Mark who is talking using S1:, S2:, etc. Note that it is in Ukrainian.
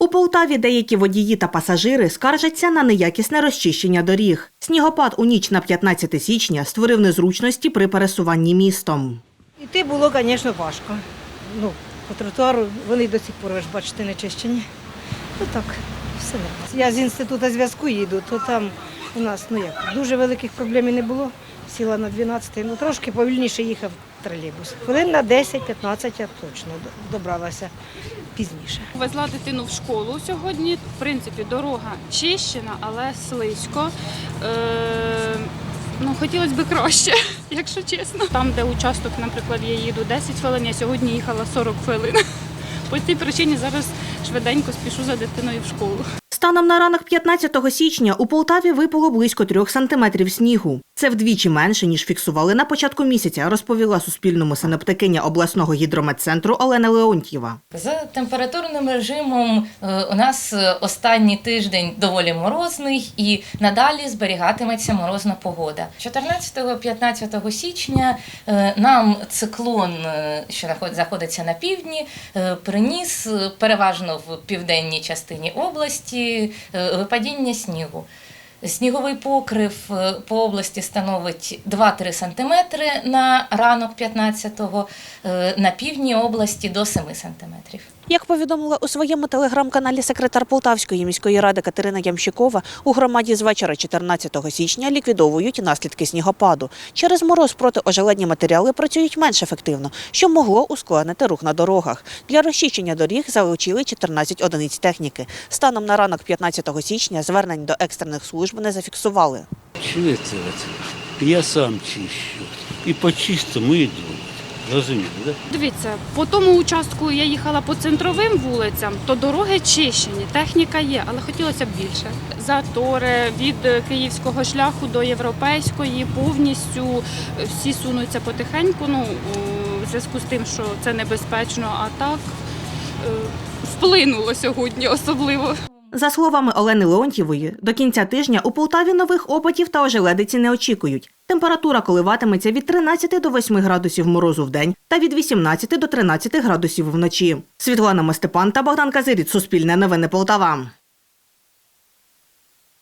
S1: У Полтаві деякі водії та пасажири скаржаться на неякісне розчищення доріг. Снігопад у ніч на 15 січня створив незручності при пересуванні містом.
S2: Іти було, звісно, важко. Ну, по тротуару вони до сих пор, ви ж бачите, не чищені. Ну так, все. Я з інституту зв'язку їду, то там у нас ну як, дуже великих проблем і не було. Сіла на 12, ну трошки повільніше їхав тролейбус. Хвилин на 10-15 я точно добралася пізніше.
S3: Везла дитину в школу сьогодні. В принципі, дорога чищена, але слизько. Е, ну, хотілося б краще, якщо чесно. Там, де участок, наприклад, я їду 10 хвилин, я сьогодні їхала 40 хвилин. По цій причині зараз швиденько спішу за дитиною в школу.
S1: Станом на ранок 15 січня у Полтаві випало близько трьох сантиметрів снігу. Це вдвічі менше, ніж фіксували на початку місяця, розповіла Суспільному синоптикиня обласного гідрометцентру Олена Леонтьєва.
S4: За температурним режимом е, у нас е, останній тиждень доволі морозний і надалі зберігатиметься морозна погода. 14-15 січня е, нам циклон, що наход- знаходиться на півдні, приніс переважно в південній частині області випадіння снігу. Сніговий покрив е, по області становить 2-3 см на ранок 15-го, е, на півдні області до 7 см.
S1: Як повідомила у своєму телеграм-каналі секретар Полтавської міської ради Катерина Ямщикова, у громаді з вечора 14 січня ліквідовують наслідки снігопаду. Через мороз протиожеледні матеріали працюють менш ефективно, що могло ускладнити рух на дорогах. Для розчищення доріг залучили 14 одиниць техніки. Станом на ранок 15 січня звернень до екстрених служб не зафіксували.
S5: Чили це? Я сам чищу. І почисто ми йдемо. Розумієте, так?
S3: Дивіться, по тому участку я їхала по центровим вулицям, то дороги чищені, техніка є, але хотілося б більше. Затори від київського шляху до європейської повністю всі сунуться потихеньку. Ну у зв'язку з тим, що це небезпечно, а так е, вплинуло сьогодні особливо.
S1: За словами Олени Леонтьєвої, до кінця тижня у Полтаві нових опадів та ожеледиці не очікують. Температура коливатиметься від 13 до 8 градусів морозу в день та від 18 до 13 градусів вночі. Світлана Мастепан та Богдан Казиріт. Суспільне новини Полтава.